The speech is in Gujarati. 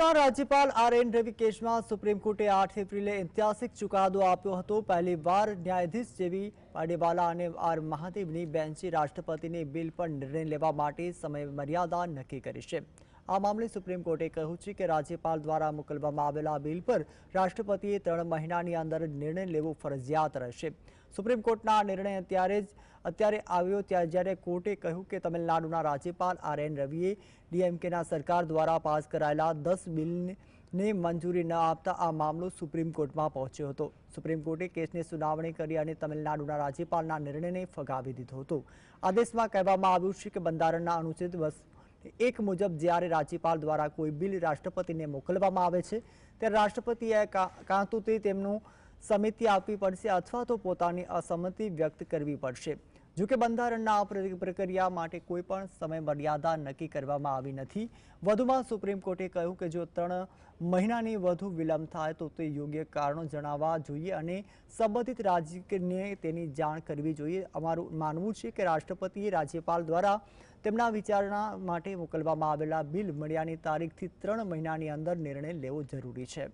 રાજ્યપાલ આર એન રવિ કેસમાં સુપ્રીમ કોર્ટે આઠ એપ્રિલે ઐતિહાસિક ચુકાદો આપ્યો હતો. પહેલી વાર ન્યાયાધીશ જેવી પાડેવાલા અને આર મહાદેવની બેન્ચે રાષ્ટ્રપતિને બિલ પર નિર્ણય લેવા માટે સમય મર્યાદા નક્કી કરી છે. આ મામલે સુપ્રીમ કોર્ટે કહ્યું છે કે રાજ્યપાલ દ્વારા મોકલવામાં આવેલા બિલ પર રાષ્ટ્રપતિએ ત્રણ મહિનાની અંદર નિર્ણય લેવો ફરજિયાત રહેશે. સુપ્રીમ કોર્ટના આ નિર્ણય અત્યારે જ, અત્યારે આવ્યો ત્યારે જ્યારે કોર્ટે કહ્યું કે તમિલનાડુના રાજ્યપાલ આર એન રવિએ ડીએમકેના સરકાર દ્વારા પાસ કરાયેલા દસ બિલને મંજૂરી ન આપતા આ મામલો સુપ્રીમ કોર્ટમાં પહોંચ્યો હતો. સુપ્રીમ કોર્ટે કેસની સુનાવણી કરી અને તમિલનાડુના રાજ્યપાલના નિર્ણયને ફગાવી દીધો હતો. આદેશમાં કહેવામાં આવ્યું છે કે બંધારણના અનુચ્છેદ બસ એક મુજબ જ્યારે રાજ્યપાલ દ્વારા કોઈ બિલ રાષ્ટ્રપતિને મોકલવામાં આવે છે, ત્યારે રાષ્ટ્રપતિએ કાં તો તે તેમનું સમિતિ આપવી પડશે અથવા તો પોતાની અસંમતિ વ્યક્ત કરવી પડશે. જો કે બંધારણના પ્રક્રિયા માટે કોઈ પણ સમય મર્યાદા નક્કી કરવામાં આવી નથી. વધુમાં સુપ્રીમ કોર્ટે કહ્યું કે જો ત્રણ મહિનાની વધુ વિલંબ થાય તો તે યોગ્ય કારણો જણાવવા જોઈએ અને સંબંધિત રાજ્યને તેની જાણ કરવી જોઈએ. અમારું માનવું છે કે રાષ્ટ્રપતિએ રાજ્યપાલ દ્વારા તેમના વિચારણા માટે મોકલવામાં આવેલા બિલ મળ્યાની તારીખથી ત્રણ મહિનાની અંદર નિર્ણય લેવો જરૂરી છે.